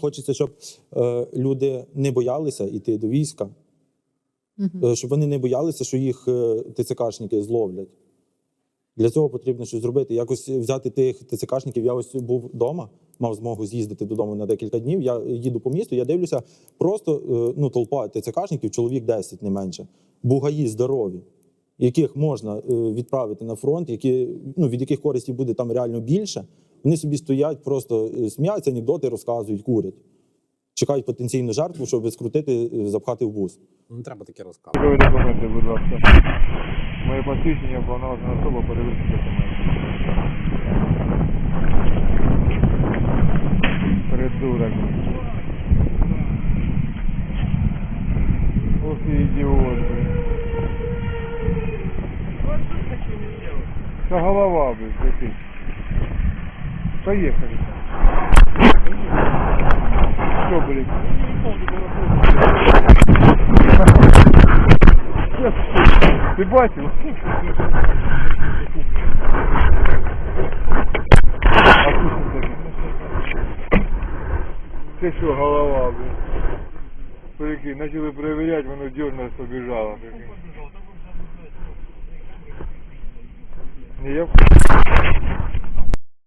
Хочеться, щоб е, люди не боялися йти до війська, е, щоб вони не боялися, що їх е, ТЦКшники зловлять. Для цього потрібно щось зробити. Якось взяти тих ТЦКшників. Я ось був вдома, мав змогу з'їздити додому на декілька днів. Я їду по місту, я дивлюся, просто е, ну, толпа ТЦКшників, чоловік 10, не менше. Бугаї здорові, яких можна е, відправити на фронт, які, ну, від яких користі буде там реально більше. Вони собі стоять, просто е, сміються, анекдоти розказують, курять. Чекають потенційну жертву, щоб скрутити, е, запхати в бус. Ну, Не треба таке розказувати. Військові документи, будь ласка. Моє посвідчення повноважена особа перевірити документи. Придурок. Ох ідіот. Це голова, блядь, який. Бачив? А тут що таке? Це що, голова, блин? Прикинь, почали перевіряти, воно дернулось, прикинь. Не я?